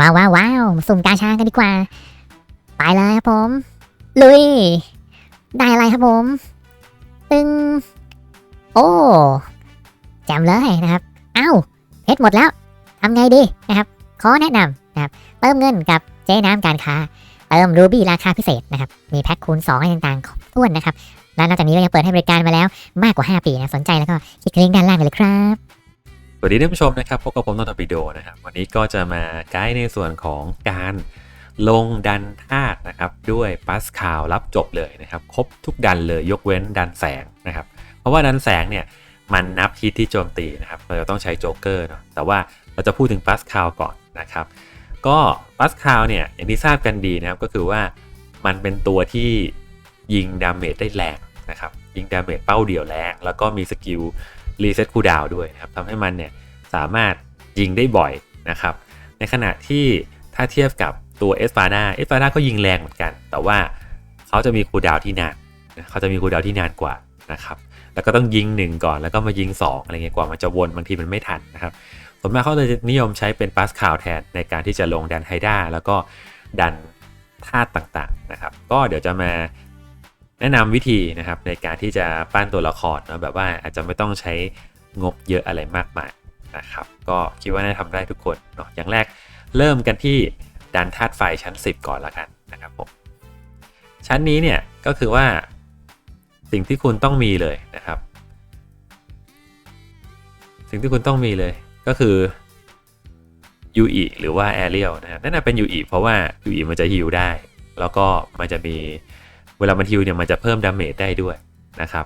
ว้าวว้าวว้าวสุ่มกาชากันดีกว่า ไปเลยครับผม ลุย ได้อะไรครับผมตึงโอ้แจมเลยนะครับ เอ้าเพชรหมดแล้วทำไงดีนะครับ ขอแนะนำนะครับ เติมเงินกับเจ๊น้ำการค้า เติมรูบี้ราคาพิเศษนะครับ มีแพ็คคูณ2อะไรต่างๆครบถ้วนนะครับ และนอกจากนี้ก็ยังเปิดให้บริการมาแล้วมากกว่า 5 ปีนะ สนใจแล้วก็คลิกลิงก์ด้านล่างเลยครับ สวัสดีท่านผู้ชมนะครับพบกับผมนนทปิโดนะครับวันนี้ก็จะมาไกด์ในส่วนของการลงดันธาตุนะครับด้วยปัสคาวรับจบเลยนะครับครบทุกดันเลยยกเว้นดันแสงนะครับเพราะว่าดันแสงเนี่ยมันนับฮิตที่โจมตีนะครับเราจะต้องใช้โจ๊กเกอร์เนาะแต่ว่าเราจะพูดถึงปัสคาวก่อนนะครับก็ปัสคาวเนี่ยอย่างที่ทราบกันดีนะครับก็คือว่ามันเป็นตัวที่ยิงดาเมจได้แรงนะครับยิงดาเมจเป้าเดี่ยวแรงแล้วก็มีสกิล รีเซ็ตคูลดาวด้วยนะครับทำให้มันเนี่ยสามารถยิงได้บ่อยนะครับ ในขณะที่ถ้าเทียบกับตัวเอสฟาน่าเอสฟาน่าก็ยิงแรงเหมือนกัน แต่ว่าเขาจะมีคูลดาวที่นานนะเขาจะมีคูลดาวที่นานกว่านะครับ แล้วก็ต้องยิง 1 ก่อนแล้วก็มายิง 2 อะไรเงี้ยกว่ามันจะวนบางทีมันไม่ทันนะครับส่วนมากเขาจะนิยมใช้เป็นปัสคาวแทนในการที่จะลงดันไฮด้าแล้วก็ดันธาตุต่างๆนะครับ ก็เดี๋ยวจะมา แนะนำวิธีนะครับในการที่จะปั้นตัวละครนะแบบว่าอาจจะไม่ต้องใช้งบเยอะอะไรมากมายนะครับ ก็คิดว่าน่าทำได้ทุกคนเนาะอย่างแรกเริ่มกันที่ดันธาตุไฟชั้น 10 ก่อนละกันนะครับผมชั้นนี้เนี่ยก็คือว่าสิ่งที่คุณต้องมีเลยนะครับ สิ่งที่คุณต้องมีเลยก็คือ UE หรือว่า Aerial นะครับนั่นนะเป็น UE เพราะว่า UE มันจะฮิลได้ แล้วก็มันจะมี เวลามันฮิลเนี่ยมันจะเพิ่มดาเมจได้ด้วยนะครับ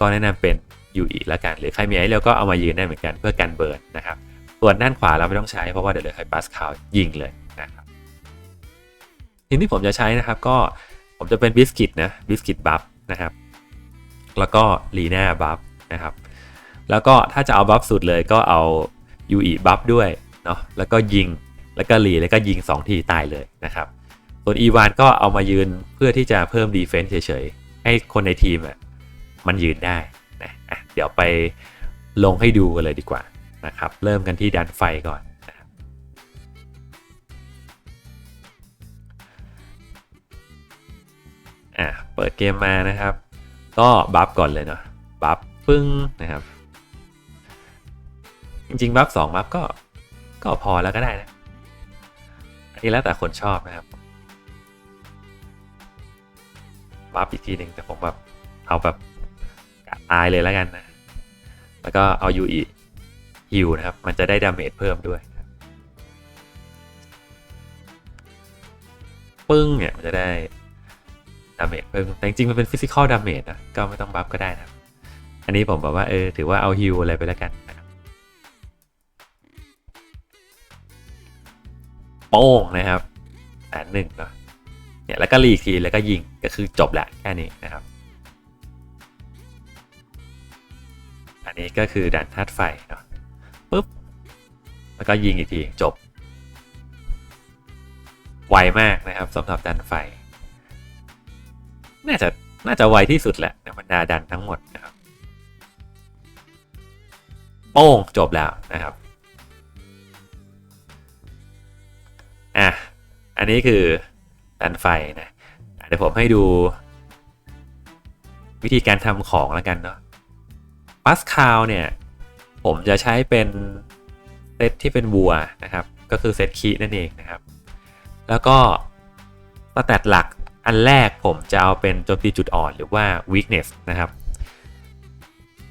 ก็แนะนำเป็น UE ละกัน หรือใครมีไอ้เร็วก็เอามายืนได้เหมือนกันเพื่อกันเบิร์นนะครับ ส่วนด้านขวาเราไม่ต้องใช้เพราะว่าเดี๋ยวเลยให้ปัสคาวยิงเลยนะครับทีที่ผมจะใช้นะครับก็ผมจะเป็นบิสกิตนะบิสกิตบัฟนะครับ แล้วก็ลีน่าบัฟนะครับ แล้วก็ถ้าจะเอาบัฟสุดเลยก็เอา UE บัฟด้วยเนาะแล้วก็ยิงแล้วก็รีแล้วก็ยิง 2 ทีตายเลยนะครับ ส่วนอีวานก็เอามายืนเพื่อที่จะเพิ่มดีเฟนซ์เฉยๆ ให้คนในทีมอะมันยืนได้นะะเดี๋ยวไปลงให้ดูกันเลยดีกว่านะครับ เริ่มกันที่ดันไฟก่อนนะครับอะเปิดเกมมานะครับ ก็บัฟก่อนเลยเนาะบัฟปึ้งนะครับ จริงๆบัฟสองบัฟก็ก็พอแล้วก็ได้นะอันนี้แล้วแต่คนชอบนะครับ บัฟอีกทีหนึ่งแต่ผมแบบเอาแบบกะตายเลยแล้วกันนะ แล้วก็เอายูอีฮิวนะครับ มันจะได้ดาเมจเพิ่มด้วยปึ้งเนี่ยมันจะได้ดาเมจเพิ่มแต่จริงๆมันเป็นฟิสิกอลดาเมจนะ ก็ไม่ต้องบัฟก็ได้นะอันนี้ผมบอกว่าเออถือว่าเอาฮิวอะไรไปแล้วกันนะครับโป้งนะครับแสนหนึ่งเนาะ เนี่ยแล้วก็รีอีกทีแล้วก็ยิงก็คือจบแหละแค่นี้นะครับ อันนี้ก็คือด่านธาตุไฟเนาะปุ๊บแล้วก็ยิงอีกทีจบ ไวมากนะครับสำหรับดันไฟ น่าจะน่าจะไวที่สุดแหละในบรรดาดันทั้งหมดนะครับโป้งจบแล้วนะครับอะอันนี้คือ ดันไฟนะเดี๋ยวผมให้ดู วิธีการทำของแล้วกันเนาะปัสคาวเนี่ย ผมจะใช้เป็นเซตที่เป็นวัวนะครับ ก็คือเซตคีนั่นเองนะครับ แล้วก็สแตทหลักอันแรกผมจะเอาเป็นโจมตีจุดอ่อนหรือว่า weakness นะครับ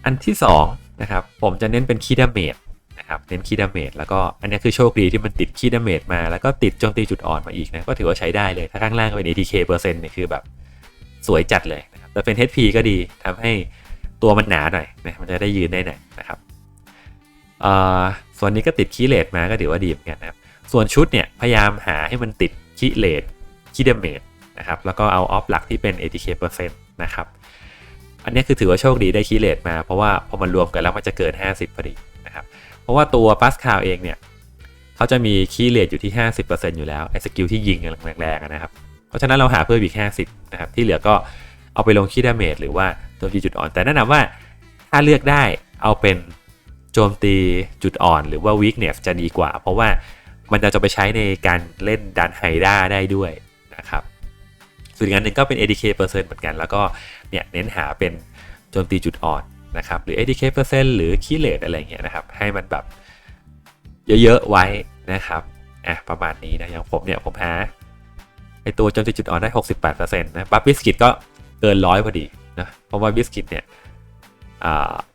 อันที่2นะครับผมจะเน้นเป็นคีดาเมจ นะครับเน้นคีดาเมจแล้วก็อันนี้คือโชคดีที่มันติดคีดาเมจมา แล้วก็ติดโจมตีจุดอ่อนมาอีกนะก็ถือว่าใช้ได้เลย ถ้าข้างล่างเป็น ATK เปอร์เซ็นต์เนี่ยคือแบบสวยจัดเลยนะครับแต่เป็น HP ก็ดีทำให้ตัวมันหนาหน่อยนะมันจะได้ยืนได้หน่อยนะครับส่วนนี้ก็ติดคีเลตมาก็ถือว่าดีเหมือนกันนะครับส่วนชุดเนี่ยพยายามหาให้มันติดคีเลตคีดาเมจนะครับแล้วก็เอาออฟหลักที่เป็น ATK เปอร์เซ็นต์นะครับอันนี้คือถือว่าโชคดีได้คีเลตมาเพราะว่าพอมันรวมกันแล้วมันจะเกิน 50พอดี เพราะว่าตัวปัสคาวเองเนี่ยเขาจะมีคีย์เลทอยู่ที่ 50%อยู่แล้วไอ้สกิลที่ยิงแรงๆนะครับ เพราะฉะนั้นเราหาเพิ่มอีก 50 นะครับ ที่เหลือก็เอาไปลงคีย์ดาเมจหรือว่าโจมตีจุดอ่อน แต่แนะนำว่าถ้าเลือกได้เอาเป็นโจมตีจุดอ่อน หรือว่า weakness จะดีกว่า เพราะว่ามันจะจะไปใช้ในการเล่นดันไฮด้าได้ด้วยนะครับส่วนอีกอันหนึ่งก็เป็น ADK เปอร์เซ็นต์เหมือนกัน แล้วก็เนี่ยเน้นหาเป็นโจมตีจุดอ่อน นะครับหรือ ADK เปอร์เซนต์หรือคีเลตอะไรเงี้ยนะครับให้มันแบบเยอะๆไว้นะครับอะประมาณนี้นะอย่างผมเนี่ยผมหาไอตัวจมตีจุดอ่อนได้ 68%นะบัฟบิสกิตก็เกินร้อยพอดีนะเพราะว่าบิสกิตเนี่ย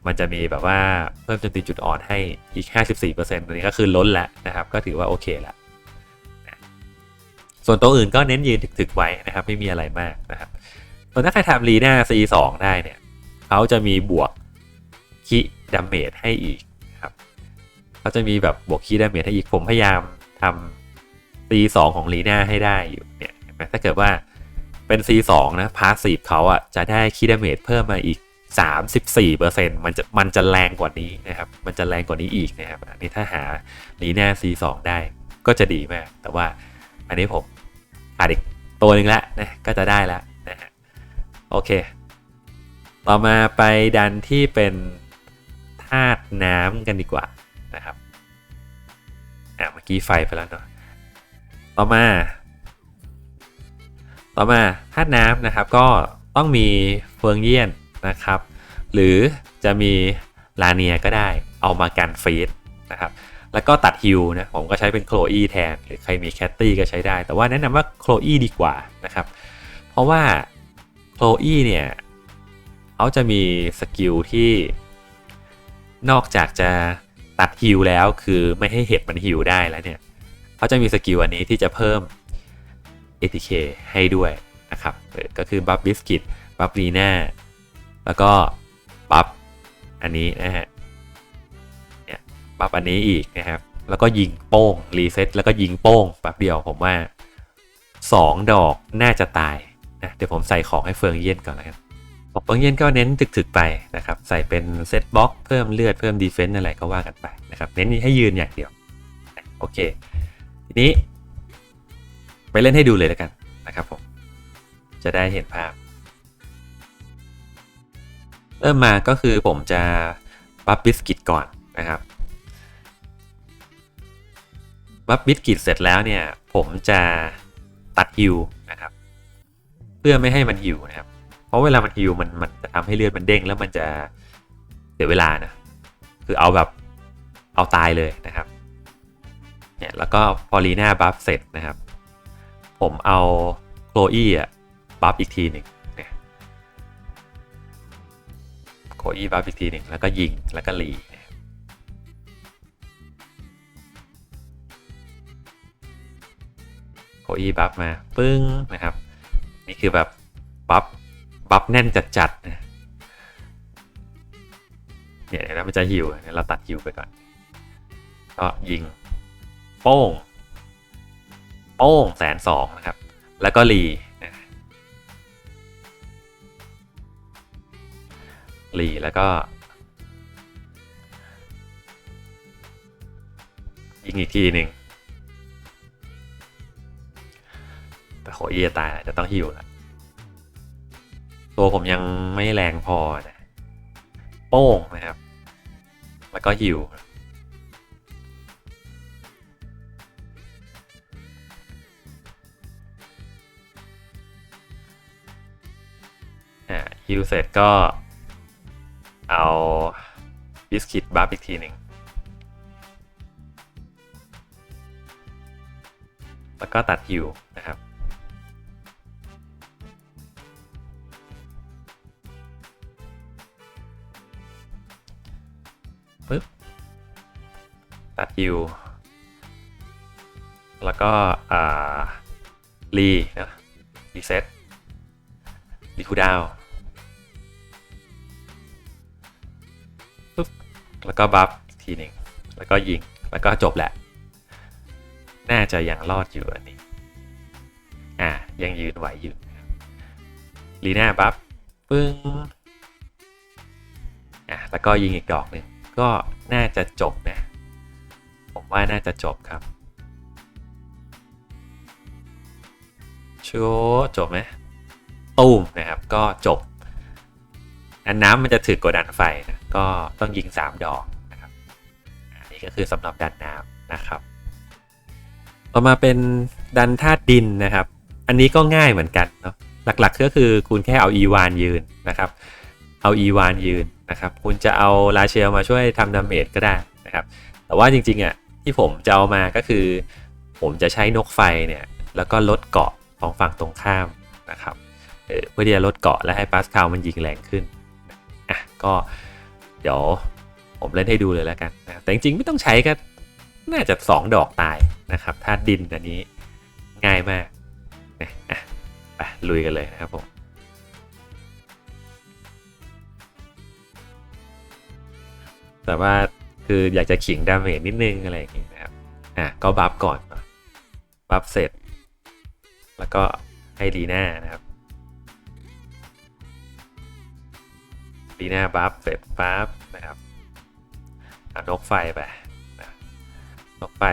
มันจะมีแบบว่าเพิ่มจมตีจุดอ่อนให้อีก 54%ตัวนี้ก็คือล้นแล้วนะครับ ก็ถือว่าโอเคแล้วส่วนตัวอื่นก็เน้นยืนถึกๆไว้นะครับ ไม่มีอะไรมากนะครับส่วนถ้าใครทำลีน่า C2 ได้เนี่ยเขาจะมีบวก คิดาเมจให้อีกครับเขาจะมีแบบบวกคิดาเมจให้อีกผมพยายามทำ C2 ของลีน่าให้ได้อยู่เนี่ยถ้าเกิดว่าเป็น C2 นะพาสซีฟเขาอะจะได้คิดาเมจเพิ่มมาอีก 34%มันจะมันจะแรงกว่านี้นะครับ มันจะแรงกว่านี้อีกนะครับอันนี้ถ้าหาลีน่า C2 ได้ก็จะดีมาก แต่ว่าอันนี้ผมขาดอีกตัวหนึ่งล้วนะก็จะได้แล้วนะฮะโอเค ต่อมาไปดันที่เป็น ธาตุน้ำกันดีกว่านะครับอะเมื่อกี้ไฟไปแล้วเนาะต่อมา ต่อมาธาตุน้ำนะครับก็ต้องมีเฟืองเยี่ยนนะครับ หรือจะมีลาเนียก็ได้เอามากันฟีดนะครับแล้วก็ตัดฮิลนะผมก็ใช้เป็นโคลอีแทน หรือใครมีแคตตี้ก็ใช้ได้ แต่ว่าแนะนำว่าโคลอีดีกว่านะครับ เพราะว่าโคลอีเนี่ยเขาจะมีสกิลที่ นอกจากจะตัดฮิลแล้วคือไม่ให้เห็ดมันฮิลได้แล้วเนี่ยเขาจะมีสกิลอันนี้ที่จะเพิ่ม ATK ให้ด้วยนะครับก็คือบัฟบิสกิตบัฟลีน่าแล้วก็บัฟอันนี้นะฮะปรับอันนี้อีกนะครับแล้วก็ยิงโป้งรีเซ็ตแล้วก็ยิงโป้งแป๊บเดียวผมว่า 2 ดอกน่าจะตายนะเดี๋ยวผมใส่ของให้เฟืองเย็นก่อนแล้วกัน ของเฟืองเย็นก็เน้นถึกๆไปนะครับ ใส่เป็นเซตบล็อกเพิ่มเลือดเพิ่มดีเฟนซ์อะไรก็ว่ากันไปนะครับ เน้นให้ยืนอย่างเดียว โอเค ทีนี้ ไปเล่นให้ดูเลยแล้วกันนะครับผม จะได้เห็นภาพ เริ่มมาก็คือผมจะบัฟบิสกิตก่อนนะครับบัฟบิสกิตเสร็จแล้วเนี่ย ผมจะตัดฮิวนะครับ เพื่อไม่ให้มันฮิวนะครับ เพราะเวลามันฮิวมันมันจะทำให้เลือดมันเด้งแล้วมันจะเสียเวลานะ คือเอาแบบเอาตายเลยนะครับ เนี่ยแล้วก็พอลีน่าบัฟเสร็จนะครับ ผมเอาโคลอี้อะบัฟอีกทีหนึ่งเนี่ยโคลอี้บัฟอีกทีหนึ่งแล้วก็ยิงแล้วก็รีนะครับโคอีบัฟมาปึ้งนะครับ นี่คือแบบบัฟ บัฟแน่นจัดๆนะเนี่ยเดี๋ยวมันจะหิวเดี๋ยเราตัดหิวไปก่อน ก็ยิง โป้ง โป้งแสนสองนะครับ แล้วก็รีนะรีแล้วก็ ยิงอีกทีหนึ่งแต่โคเอียตายจะต้องหิวละ ตัวผมยังไม่แรงพอนะ โป้งนะครับ แล้วก็หิวอ่าฮิวเสร็จก็เอาบิสกิตบัฟอีกทีหนึ่ง แล้วก็ตัดฮิว ฮิวแล้วก็รีนะรีเซ็ตรีคูดาวปึ๊บแล้วก็บัฟทีหนึ่งแล้วก็ยิง แล้วก็จบแหละ น่าจะยังรอดอยู่อันนี้ อ่า ยังยืนไหวอยู่ลีน่าบัฟปึ้งอะแล้วก็ยิงอีกดอกหนึ่งก็น่าจะจบนะ ผมว่าน่าจะจบครับชัวจบไหมตูมนะครับ ก็จบ อันน้ำมันจะถือกดดันไฟนะ ก็ต้องยิง 3 ดอกนะครับอันนี้ก็คือสำหรับดันน้ำนะครับ ต่อมาเป็นดันธาตุดินนะครับ อันนี้ก็ง่ายเหมือนกันเนาะ หลักๆก็คือคุณแค่เอาอีวานยืนนะครับ เอาอีวานยืนนะครับ คุณจะเอาลาเชลมาช่วยทำดาเมจก็ได้นะครับ แต่ว่าจริงๆอะที่ผมจะเอามาก็คือ ผมจะใช้นกไฟเนี่ยแล้วก็ลดเกาะของฝั่งตรงข้ามนะครับเพื่อที่จะลดเกาะและให้ปาสคาลมันยิงแรงขึ้นอะก็เดี๋ยวผมเล่นให้ดูเลยแล้วกันนะแต่จริงๆไม่ต้องใช้ก็น่าจะ 2 ดอกตายนะครับธาดินอันนี้ง่ายมากนะอะไปลุยกันเลยนะครับผมแต่ว่า คืออยากจะขิงดาเมจนิดนึงอะไรอย่างเงี้นะครับ อะก็บัฟก่อนบัฟเสร็จ แล้วก็ให้ลีน่านะครับลีน่าบัฟเสร็จปั๊บนะครับเอานกไฟไปนกไฟ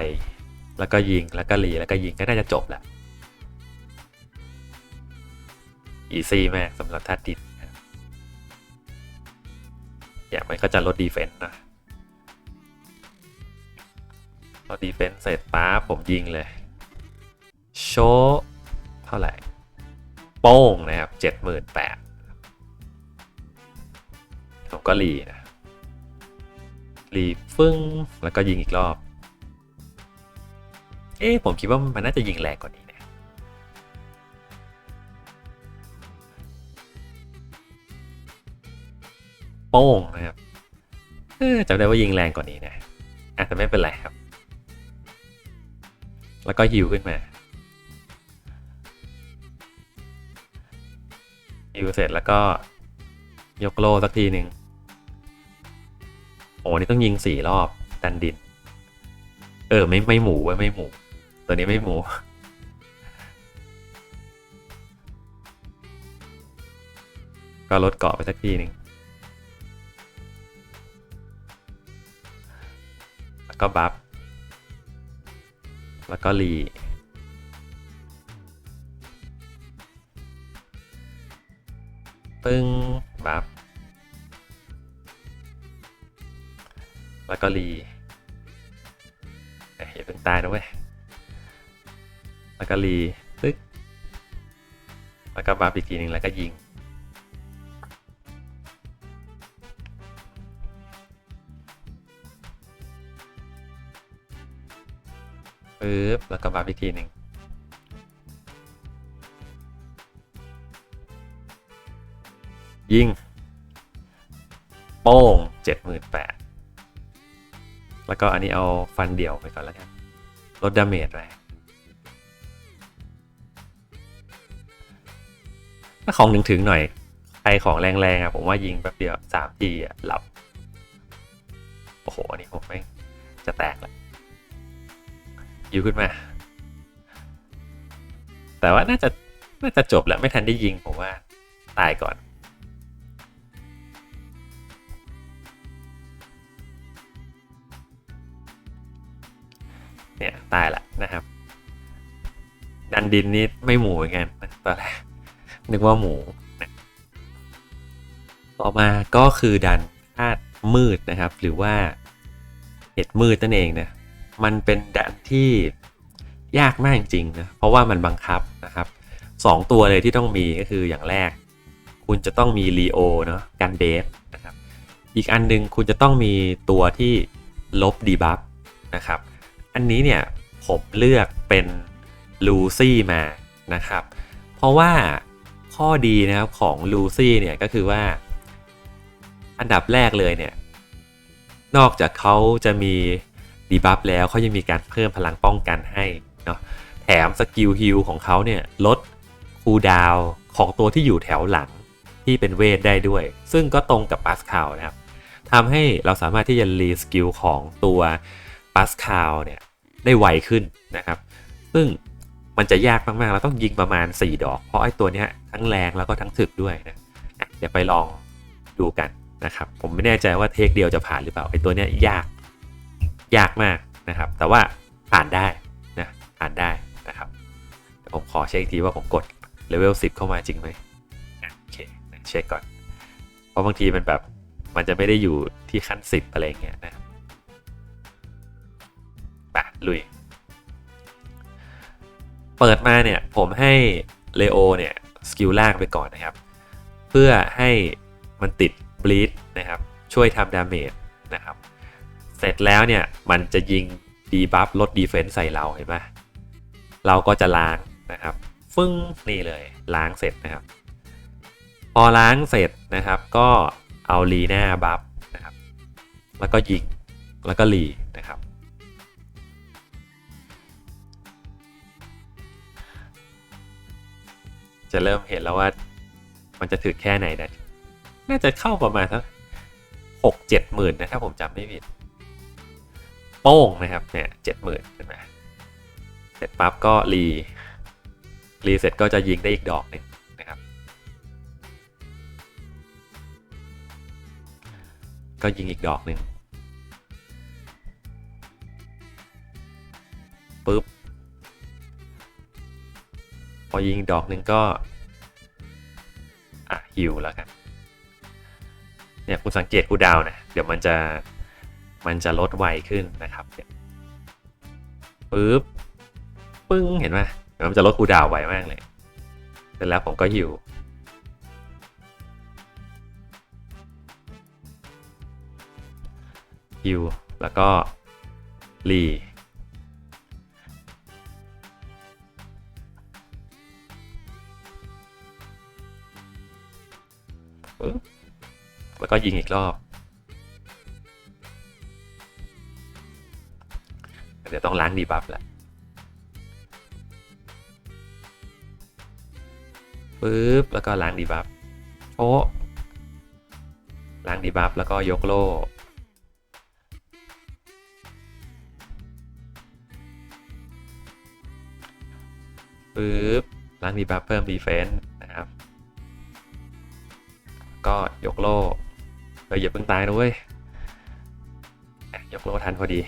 แล้วก็ยิงแล้วก็รีแล้วก็ยิงก็น่าจะจบแหละอีซี่มากสำหรับท่าตุดินอย่างมันก็จะลดดีเฟนต์นะ พอดีเฟนส์เสร็จป๊าผมยิงเลย โชเท่าไหร่ โป้งนะครับเจ็ดหมื่นแปดผมก็รีนะรีฟึ้งแล้วก็ยิงอีกรอบ เอ๊ผมคิดว่ามันน่าจะยิงแรงกว่านี้นะโป้งนะครับจำได้ว่ายิงแรงกว่านี้นะอะแต่ไม่เป็นไรครับ แล้วก็ฮิวขึ้นมาฮิวเสร็จแล้วก็ยกโลสักทีหนึ่งโอ้นี่ต้องยิงสี่รอบดันดิน เออ ไม่ไม่หมูเว้ยไม่หมู ตัวนี้ไม่หมูก็ลดเกาะไปสักทีหนึ่งแล้วก็บัฟ แล้วก็รีปึ้งบัฟแล้วก็รีเอ้ยอย่าเพิ่งตายนะเว้ย แล้วก็รีตึ๊กแล้วก็บัฟอีกทีหนึ่งแล้วก็ยิง ปึ๊บแล้วก็บัฟอีกทีหนึ่งยิง โป้งเจ็ดหมื่นแปดแล้วก็อันนี้เอาฟันเดี่ยวไปก่อนแล้วกันลดดาเมจไปถ้าของถึงถึงหน่อย ใครของแรงๆอะผมว่ายิงแป๊บเดียวสามทีอะหลับ โอ้โห อันนี้ผมไม่จะแตกแล้ว ยิวขึ้นมา แต่ว่าน่าจะน่าจะจบแล้วไม่ทันได้ยิงผมว่าตายก่อน เนี่ย ตายละนะครับ ดันดินนี่ไม่หมูเหมือนกันตอนแรกนึกว่าหมูต่อมาก็คือดันธาตุมืดนะครับ หรือว่าเห็ดมืดนั่นเองนะ มันเป็นแดนที่ยากมากจริงๆนะเพราะว่ามันบังคับนะครับสองตัวเลยที่ต้องมีก็คืออย่างแรก คุณจะต้องมีรีโอเนาะกันเดฟนะครับอีกอันหนึงคุณจะต้องมีตัวที่ลบดีบัฟนะครับอันนี้เนี่ยผมเลือกเป็นลูซี่มานะครับเพราะว่าข้อดีนะครับของลูซี่เนี่ยก็คือว่า อันดับแรกเลยเนี่ยนอกจากเขาจะมี ดีบัฟแล้วเขายังมีการเพิ่มพลังป้องกันให้เนาะแถมสกิลฮิลของเขาเนี่ยลดคูดาวของตัวที่อยู่แถวหลังที่เป็นเวทได้ด้วย ซึ่งก็ตรงกับปัสคาลนะครับทำให้เราสามารถที่จะรีสกิลของตัวปัสคาลเนี่ยได้ไวขึ้นนะครับ ซึ่งมันจะยากมากๆ เราต้องยิงประมาณ 4 ดอก เพราะไอ้ตัวเนี้ยทั้งแรงแล้วก็ทั้งถึกด้วยนะเดี๋ยวไปลองดูกันนะครับ ผมไม่แน่ใจว่าเทคเดียวจะผ่านหรือเปล่าไอ้ตัวเนี้ยยาก ยากมากนะครับ แต่ว่าผ่านได้นะผ่านได้นะครับผมขอเช็คอีกทีว่าผมกดเลเวล10 เข้ามาจริงไหมอะโอเคเช็คก่อน เพราะบางทีมันแบบมันจะไม่ได้อยู่ที่ขั้น 10 อะไรเงี้ยนะครับไปลุย เปิดมาเนี่ย ผมให้เลโอเนี่ย สกิลล่างไปก่อนนะครับ เพื่อให้มันติดบลีดนะครับ ช่วยทำดาเมจนะครับ เสร็จแล้วเนี่ยมันจะยิงดีบัฟลดดีเฟนส์ใส่เราเห็นไหมเราก็จะล้างนะครับ ฟึ้งนี่เลยล้างเสร็จนะครับ พอล้างเสร็จนะครับก็เอารีหน้าบัฟนะครับ แล้วก็ยิงแล้วก็รีนะครับ จะเริ่มเห็นแล้วว่ามันจะถึงแค่ไหนนะ น่าจะเข้าประมาณสักหกเจ็ดหมื่นนะถ้าผมจำไม่ผิด โป้งนะครับเนี่ยเจ็ดหมื่นใช่ไหมเสร็จปั๊บก็รีรีเสร็จก็จะยิงได้อีกดอกหนึ่งนะครับ ก็ยิงอีกดอกหนึ่งปุ๊บพอยิงดอกหนึ่งก็อะฮิวแล้วกันเนี่ยคุณสังเกตกูดาวนะเดี๋ยวมันจะ มันจะลดไวขึ้นนะครับปึ๊บปึ้งเห็นไหมมันจะลดกูดาวไวมากเลยเสร็จแล้วผมก็ฮิวฮิวแล้วก็รีปึ๊บแล้วก็ยิงอีกรอบ เดี๋ยวต้องล้างดีบัฟแล้วปึ๊บแล้วก็ล้างดีบัฟโอ้ล้างดีบัฟแล้วก็ยกโล่ปึ๊บล้างดีบัฟเพิ่มดีเฟนส์นะครับ ก็ยกโล่เฮ้ยอย่าเพิ่งตายนะเว้ยยกโล่ทันพอดี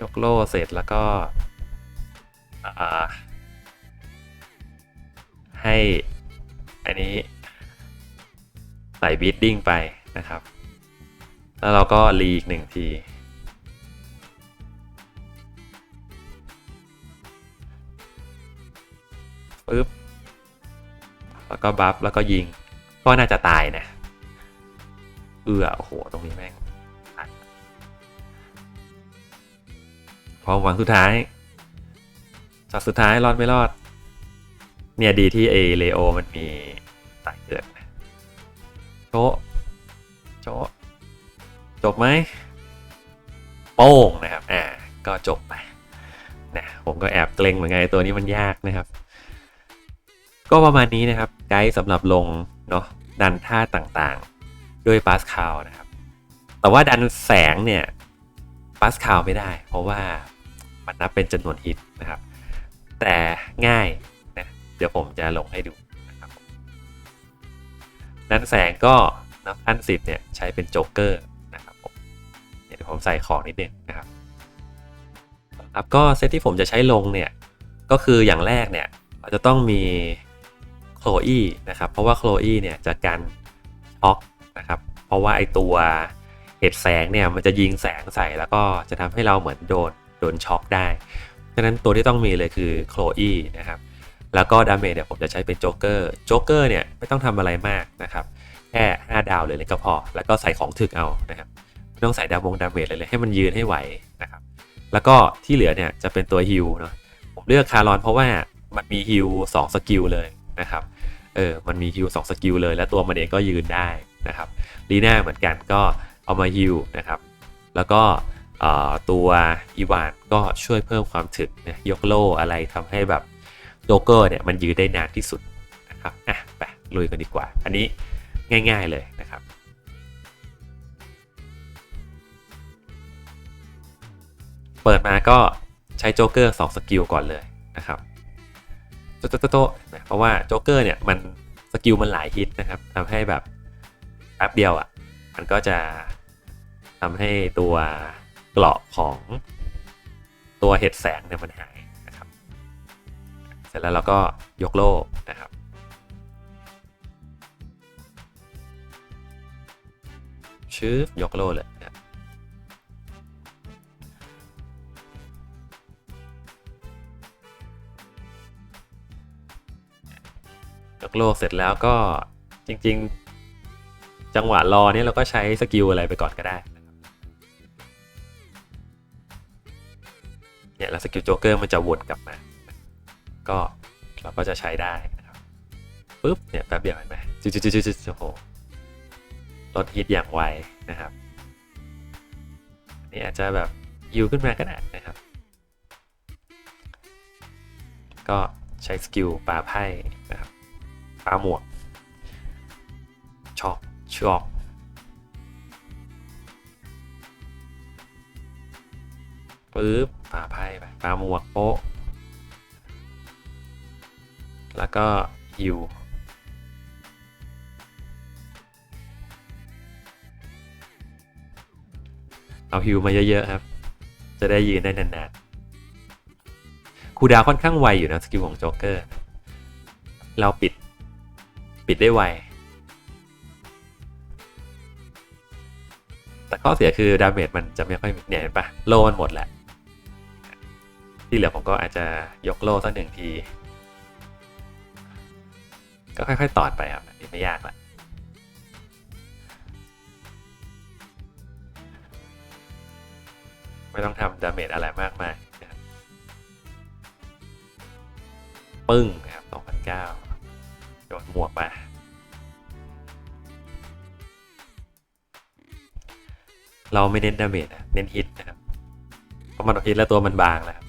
ยกโล่เสร็จแล้วก็ให้อันนี้ใส่บีดดิ้งไปนะครับ แล้วเราก็รีอีกหนึ่งที ปึ๊บ แล้วก็บัฟแล้วก็ยิง ก็น่าจะตายนะ เอือโอ้โห ตรงนี้แม่ง พอหวังสุดท้ายช็อตสุดท้ายรอดไม่รอด เนี่ยดีที่เอเลโอมันมีสายเกิดโจะโจะจบไหมโป้งนะครับอ่าก็จบไปนะผมก็แอบเกรงเหมือนกันไอ้ตัวนี้มันยากนะครับ ก็ประมาณนี้นะครับ ไกด์สำหรับลงเนาะดันท่าต่างๆ ด้วยปาสคาลนะครับ แต่ว่าดันแสงเนี่ยปาสคาลไม่ได้ เพราะว่า มันนับเป็นจำนวนฮิตนะครับ แต่ง่ายนะเดี๋ยวผมจะลงให้ดูนะครับดันแสงก็นะขั้นสิบเนี่ยใช้เป็นโจ๊กเกอร์นะครับผมเดี๋ยวผมใส่ของนิดนึงนะครับครับก็เซตที่ผมจะใช้ลงเนี่ยก็คืออย่างแรกเนี่ยเราจะต้องมีโคลอีนะครับเพราะว่าโคลอีเนี่ยจะกันช็อกนะครับเพราะว่าไอตัวเห็ดแสงเนี่ยมันจะยิงแสงใส่แล้วก็จะทำให้เราเหมือนโดน ดนช็อกได้ฉะนั้นตัวที่ต้องมีเลยคือโคลอีนะครับแล้วก็ดาเมจเนี่ยผมจะใช้เป็นโจ๊กเกอร์โจ๊กเกอร์เนี่ยไม่ต้องทำอะไรมากนะครับแค่ 5 ดาวเลยเลยก็พอ แล้วก็ใส่ของถึกเอานะครับไม่ต้องใส่ดาวงดาเมจเลยเลยให้มันยืนให้ไหวนะครับแล้วก็ที่เหลือเนี่ยจะเป็นตัวฮิลเนาะผมเลือกคารอนเพราะว่ามันมีฮิลสองสกิลเลยนะครับเออมันมีฮิลสองสกิลเลย แล้วตัวมันเองก็ยืนได้นะครับลีน่าเหมือนกันก็เอามาฮิลนะครับแล้วก็ ตัวอีวานก็ช่วยเพิ่มความถึกนะยกโล่อะไรทำให้แบบโจเกอร์เนี่ยมันยืนได้นานที่สุดนะครับอะไปลุยกันดีกว่า อันนี้ง่ายๆเลยนะครับเปิดมาก็ใช้โจ๊กเกอร์2สกิลก่อนเลยนะครับโตโตโตโตนะเพราะว่าโจ๊กเกอร์เนี่ยมันสกิลมันหลายฮิตนะครับทำให้แบบแป๊บเดียวอะ่ะมันก็จะทำให้ตัว เกราะของตัวเห็ดแสงเนี่ยมันหายนะครับ เสร็จแล้วเราก็ยกโล่นะครับ ชื้อยกโลเลยนะยกโลเสร็จแล้วก็จริง ๆ จังหวะรอเนี่ยเราก็ใช้สกิลอะไรไปก่อนก็ได้ เนี่ยแล้วสกิลโจ๊กเกอร์มันจะวนกลับมา ก็เราก็จะใช้ได้นะครับปุ๊บเนี่ยแป๊บเดียวเห็นไหมจุดจุดจุดจุดโอ้โหลดฮิตอย่างไวนะครับอันนี่อาจจะแบบยิวขึ้นมาก็ได้นะครับ ก็ใช้สกิลปาไพ่นะครับปาหมวกชอบชอบปึ๊บปาไพ่ไปปาหมวกโป๊ะ แล้วก็ฮิวเอาฮิวมาเยอะ ๆ ครับ จะได้ยืนได้นานๆ คูดาวค่อนข้างไวอยู่นะสกิลของโจ๊กเกอร์ เราปิด ปิดได้ไว แต่ข้อเสียคือดาเมจมันจะไม่ค่อยเนี่ยเห็นปะโลมันหมดแหละ ที่เหลือผมก็อาจจะยกโล่สักหนึ่งที ก็ค่อยๆตอดไปครับนี่ไม่ยากละไม่ต้องทำดาเมจอะไรมากมายนะครับปึ้งนะครับ2009โดนหมวกมาเราไม่เน้นดาเมจนะเน้นฮิตนะครับ เพราะมันฮิตแล้วตัวมันบางแล้ว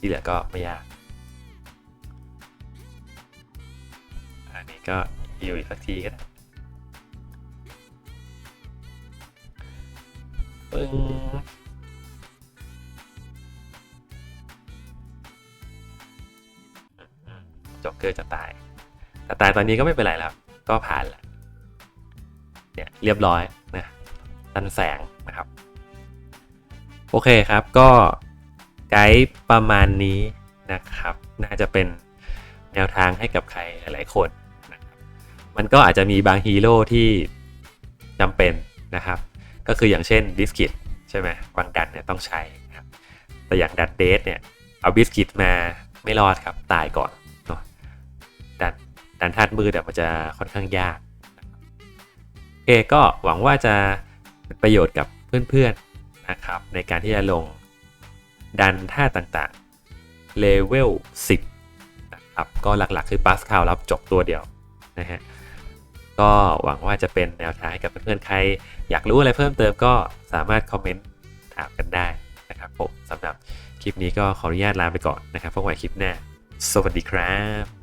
ที่เหลือก็ไม่ยาก อันนี้ก็ฮิวอีกสักทีก็ได้ปึ้งจ็อกเกอร์จะตาย แต่ตายตอนนี้ก็ไม่เป็นไรแล้ว ก็ผ่านแล้วเนี่ยเรียบร้อยนะตันแสงนะครับ โอเคครับก็ ไกด์ประมาณนี้นะครับ น่าจะเป็นแนวทางให้กับใครหลายๆคนนะครับมันก็อาจจะมีบางฮีโร่ที่จำเป็นนะครับ ก็คืออย่างเช่นดิสกิตใช่ไหมบางดันเนี่ยต้องใช้นะครับแต่อย่างดันเดสเนี่ยเอาบิสกิตมาไม่รอดครับตายก่อนเนาะดันดันธาตุมืดอะมันจะค่อนข้างยากโอเคก็หวังว่าจะเป็นประโยชน์กับเพื่อนๆนะครับ ในการที่จะลง ดันท่าต่างๆเลเวล10นะครับก็หลักๆ คือปัสคาวรับจบตัวเดียวนะฮะก็หวังว่าจะเป็นแนวทางให้กับเพื่อนๆใคร อยากรู้อะไรเพิ่มเติมก็สามารถคอมเมนต์ถามกันได้นะครับผมสำหรับคลิปนี้ก็ขออนุญาตลาไปก่อนนะครับพบกันใหม่คลิปหน้า สวัสดีครับ